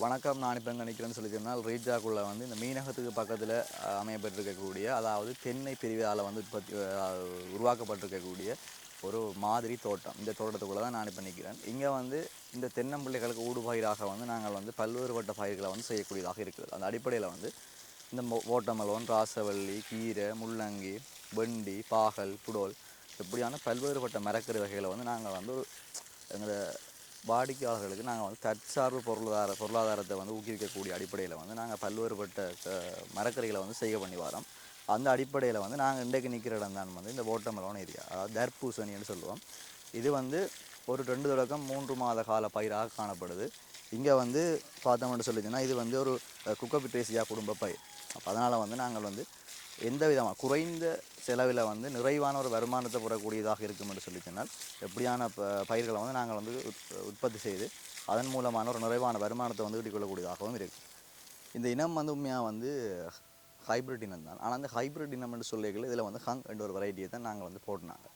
வணக்கம் நான் இப்போ எங்கே நிற்கிறேன்னு சொல்லி சொன்னால் ரீஜாக்குள்ளே வந்து இந்த மீனகத்துக்கு பக்கத்தில் அமையப்பட்டிருக்கக்கூடிய அதாவது தென்னை பிரிவால் வந்து உற்பத்தி உருவாக்கப்பட்டிருக்கக்கூடிய ஒரு மாதிரி தோட்டம். இந்த தோட்டத்துக்குள்ளே தான் நான் இப்போ நிற்கிறேன் இங்கே வந்து இந்த தென்னம்பிள்ளைகளுக்கு ஊடுபயிராக வந்து நாங்கள் வந்து பல்வேறுபட்ட பயிர்களை வந்து செய்யக்கூடியதாக இருக்குது அந்த அடிப்படையில் வந்து இந்த ஓட்டமலோன் ராசவள்ளி கீரை முள்ளங்கி வெண்டி பாகல் புடோல் இப்படியான பல்வேறுபட்ட மரக்கறி வகைகளை வந்து நாங்கள் வந்து எங்களை எங்களோட வாடிக்கையாளர்களுக்கு நாங்கள் வந்து தற்சார்பு பொருளாதார பொருளாதாரத்தை வந்து ஊக்குவிக்கக்கூடிய அடிப்படையில் வந்து நாங்கள் பல்வேறுபட்ட மரக்கறிகளை வந்து செய்ய பண்ணி வரோம். அந்த அடிப்படையில் வந்து நாங்கள் இன்றைக்கு நிற்கிற இடம் தான் வந்து இந்த ஓட்டமலோன் ஏரியா அதாவது தர்பூசணின்னு சொல்லுவோம். இது வந்து ஒரு ரெண்டு தொடக்கம் மூன்று மாத கால பயிராக காணப்படுது. இங்கே வந்து பார்த்தோம்னு சொல்லிச்சுன்னா இது வந்து ஒரு குக்கபிட்ரேசியா குடும்ப பயிர். அப்போ அதனால் வந்து நாங்கள் வந்து எந்த விதமாக குறைந்த செலவில் வந்து நிறைவான ஒரு வருமானத்தை பெறக்கூடியதாக இருக்கும் என்று சொல்லி சொன்னால் எப்படியான ப பயிர்களை வந்து நாங்கள் வந்து உத்- உற்பத்தி செய்து அதன் மூலமான ஒரு நிறைவான வருமானத்தை வந்து ஈட்டிக்கொள்ளக்கூடியதாகவும் இருக்குது இந்த இனம் வந்து உண்மையாக வந்து ஹைப்ரிட் இனம் தான் ஆனால் அந்த ஹைப்ரிட் இனம் என்று சொல்லிகள் இதில் வந்து ஹங் என்ற ஒரு வெரைட்டியை தான் நாங்கள் வந்து போட்டினாங்க.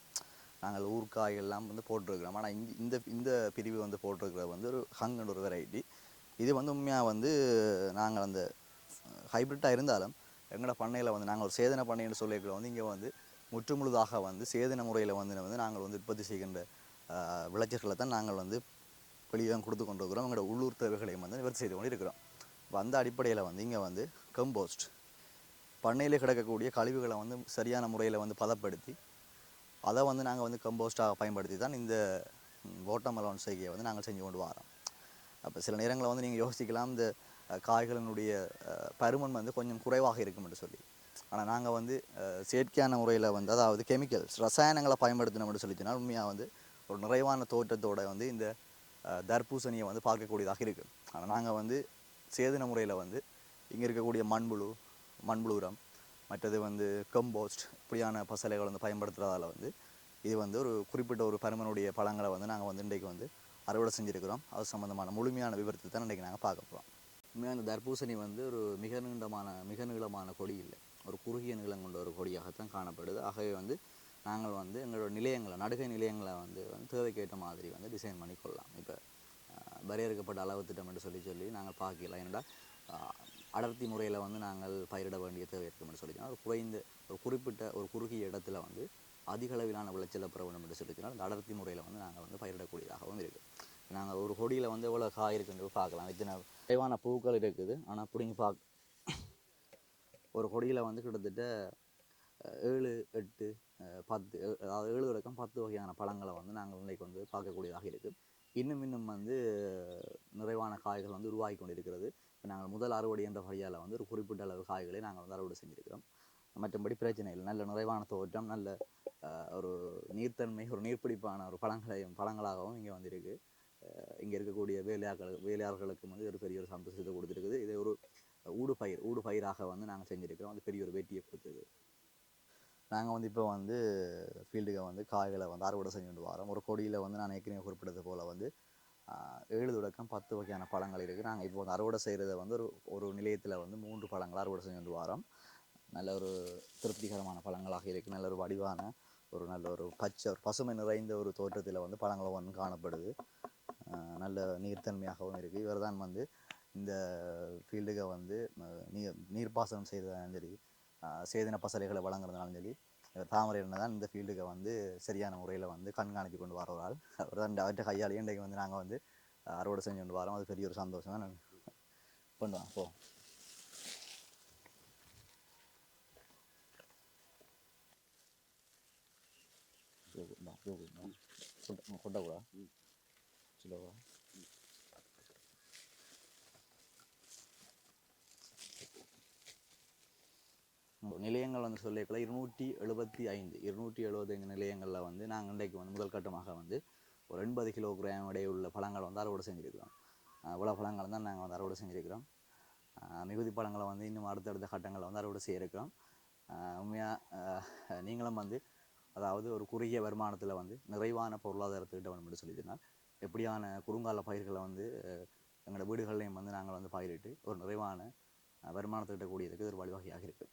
நாங்கள் ஊர்க்காய் எல்லாம் வந்து போட்டிருக்கிறோம். ஆனால் இங்க இந்த இந்த பிரிவு வந்து போட்டிருக்கிறது வந்து ஒரு ஹங் ஒரு வெரைட்டி இது வந்து உண்மையாக வந்து நாங்கள் அந்த ஹைப்ரிட்டாக இருந்தாலும் எங்களோட பண்ணையில் வந்து நாங்கள் ஒரு சேதன பண்ணைன்னு சொல்லியிருக்கிறோம். வந்து இங்கே வந்து முற்றுமுழுதாக வந்து சேதன முறையில் வந்து வந்து நாங்கள் வந்து உற்பத்தி செய்கின்ற விளைச்சல்களை தான் நாங்கள் வந்து வெளியே கொடுத்து கொண்டு இருக்கிறோம் எங்களோட உள்ளூர் தேவைகளையும் வந்து நிவர்த்தி செய்து கொண்டு இருக்கிறோம் வந்த அந்த அடிப்படையில் வந்து இங்கே வந்து கம்போஸ்ட் பண்ணையில் கிடக்கக்கூடிய கழிவுகளை வந்து சரியான முறையில் வந்து பதப்படுத்தி அதை வந்து நாங்கள் வந்து கம்போஸ்ட்டாக பயன்படுத்தி தான் இந்த ஓட்டமலோன் செய்கையை வந்து நாங்கள் செஞ்சு கொண்டு வரோம். அப்போ சில நேரங்களில் வந்து நீங்கள் யோசிக்கலாம் இந்த காய்களினுடைய பருமன் வந்து கொஞ்சம் குறைவாக இருக்கும்னு சொல்லி. ஆனால் நாங்கள் வந்து செயற்கையான முறையில் வந்து அதாவது கெமிக்கல்ஸ் ரசாயனங்களை பயன்படுத்தினோம்னு சொல்லிச்சுன்னா உண்மையாக வந்து ஒரு நிறைவான தோற்றத்தோட வந்து இந்த தர்பூசணியை வந்து பார்க்கக்கூடியதாக இருக்குது ஆனால் நாங்கள் வந்து சேதன முறையில் வந்து இங்கே இருக்கக்கூடிய மண்புழு மண்புழு உரம் மற்றது வந்து கம்போஸ்ட் இப்படியான பசலைகள் வந்து பயன்படுத்துகிறதால வந்து இது வந்து ஒரு குறிப்பிட்ட ஒரு பருமனுடைய பழங்களை வந்து நாங்கள் வந்து இன்றைக்கு வந்து அறுவடை செஞ்சுருக்கிறோம். அது சம்மந்தமான முழுமையான விவரத்தை தான் இன்றைக்கி நாங்கள் பார்க்க போகிறோம் உண்மையாக அந்த தர்பூசணி வந்து ஒரு மிக நீண்டமான மிக நீளமான கொடி இல்லை. ஒரு குறுகிய நீளம் கொண்ட ஒரு கொடியாகத்தான் காணப்படுது. ஆகவே வந்து நாங்கள் வந்து எங்களோட நிலையங்களை நடுகை நிலையங்களை வந்து வந்து தேவைக்கேற்ற மாதிரி வந்து டிசைன் பண்ணி கொள்ளலாம். இப்போ வரையறுக்கப்பட்ட அளவு திட்டம் என்று சொல்லி சொல்லி நாங்கள் பார்க்கலாம் ஏன்னா அடர்த்தி முறையில் வந்து நாங்கள் பயிரிட வேண்டிய தேவை இருக்கும்னு சொல்லி ஒரு குறைந்த ஒரு குறிப்பிட்ட ஒரு குறுகிய இடத்துல வந்து அதிக அளவிலான விளைச்சலை பெற வேண்டும் என்று சொல்லிச்சுன்னா அந்த அடர்த்தி முறையில் வந்து நாங்கள் வந்து பயிரிடக்கூடியதாகவும் இருக்குது நாங்கள் ஒரு கொடியில் வந்து எவ்வளோ காய் இருக்குன்னு பார்க்கலாம். இத்தனை குறைவான பூக்கள் இருக்குது. ஆனால் பிடிங்கி பார்க்க ஒரு கொடியில் வந்து கிட்டத்தட்ட ஏழு எட்டு பத்து ஏ- அதாவது ஏழு வரைக்கும் பத்து வகையான பழங்களை வந்து நாங்கள் இன்னைக்கு வந்து பார்க்கக்கூடியதாக இருக்குது இன்னும் இன்னும் வந்து நிறைவான காய்கள் வந்து உருவாகி கொண்டிருக்கிறது. இப்போ நாங்கள் முதல் அறுவடை என்ற வழியால் வந்து ஒரு குறிப்பிட்ட அளவு காய்களை நாங்கள் வந்து அறுவடை செஞ்சுருக்கிறோம். மற்றபடி பிரச்சனை இல்லை. நல்ல நிறைவான தோற்றம் நல்ல அஹ், ஒரு நீர்த்தன்மை ஒரு நீர்ப்பிடிப்பான ஒரு பழங்களையும் பழங்களாகவும் இங்கே வந்திருக்கு. இங்கே இருக்கக்கூடிய வேலையாக்கள் வேலையாளர்களுக்கு வந்து ஒரு பெரிய ஒரு சந்தோஷத்தை கொடுத்துருக்குது. இது ஒரு ஊடு பயிர் ஊடு பயிராக வந்து நாங்கள் செஞ்சுருக்கிறோம். அது பெரிய ஒரு வேட்டியை கொடுத்துருக்குது நாங்கள் வந்து இப்போ வந்து ஃபீல்டுக்கு வந்து காய்களை வந்து அறுவடை செஞ்சுட்டு வரோம். ஒரு கொடியில் வந்து நான் ஏற்கனவே குறிப்பிட்டது போல் வந்து ஆஹ், ஏழு தொடக்கம் பத்து வகையான பழங்கள் இருக்குது நாங்கள் இப்போ வந்து அறுவடை செய்கிறத வந்து ஒரு ஒரு நிலையத்தில் வந்து மூன்று பழங்களை அறுவடை செஞ்சுட்டு வரோம். நல்ல ஒரு திருப்திகரமான பழங்களாக இருக்குது நல்ல ஒரு வடிவான ஒரு நல்ல ஒரு பச்சை ஒரு பசுமை நிறைந்த ஒரு தோற்றத்தில் வந்து பழங்கள் வந்து காணப்படுது. நல்ல நீர்த்தன்மையாகவும் இருக்குது இவர் தான் வந்து இந்த ஃபீல்டுக்கு வந்து நீர் நீர்ப்பாசனம் செய்கிறதாலும் சரி சேதன பசலைகளை வழங்குறதுனாலும் சரி இவர் தாமரை தான் இந்த ஃபீல்டுக்கு வந்து சரியான முறையில் வந்து கண்காணித்து கொண்டு வர ஒரு ஆள். அவர் தான் அவற்றை கையாலேயே இன்றைக்கு வந்து நாங்கள் வந்து அறுவடை செஞ்சு கொண்டு வரோம். அது பெரிய ஒரு சந்தோஷம் தான் பண்ணுவோம் போ. கொட்டக்கூடா சொல்லுவா நிலையங்கள் வந்து சொல்லியிருக்கல. இருநூற்றி எழுபத்தி ஐந்து இருநூற்றி எழுபத்தைந்து நிலையங்களில் வந்து நாங்கள் இன்றைக்கு வந்து முதல் கட்டமாக வந்து ஒரு எண்பது கிலோகிராம் இடையுள்ள பழங்களை வந்து அறுவடை செஞ்சுருக்கிறோம். இவ்வளோ பழங்களை தான் நாங்கள் வந்து அறுவடை செஞ்சுருக்கிறோம். மிகுதி பழங்களை வந்து இன்னும் அடுத்தடுத்த கட்டங்களில் வந்து அறுவடை செய்யிருக்கிறோம் உண்மையாக நீங்களும் வந்து அதாவது ஒரு குறுகிய வருமானத்தில் வந்து நிறைவான பொருளாதாரத்தை ஈட்ட வேண்டும் என்று சொல்லியிருந்தால் எப்படியான குறுங்கால பயிர்களை வந்து எங்களோட வீடுகள்லையும் வந்து நாங்கள் வந்து பயிரிட்டு ஒரு நிறைவான அஹ், வருமானத்தை ஈட்டக்கூடியதுக்கு இது ஒரு வழிவகையாக இருக்குது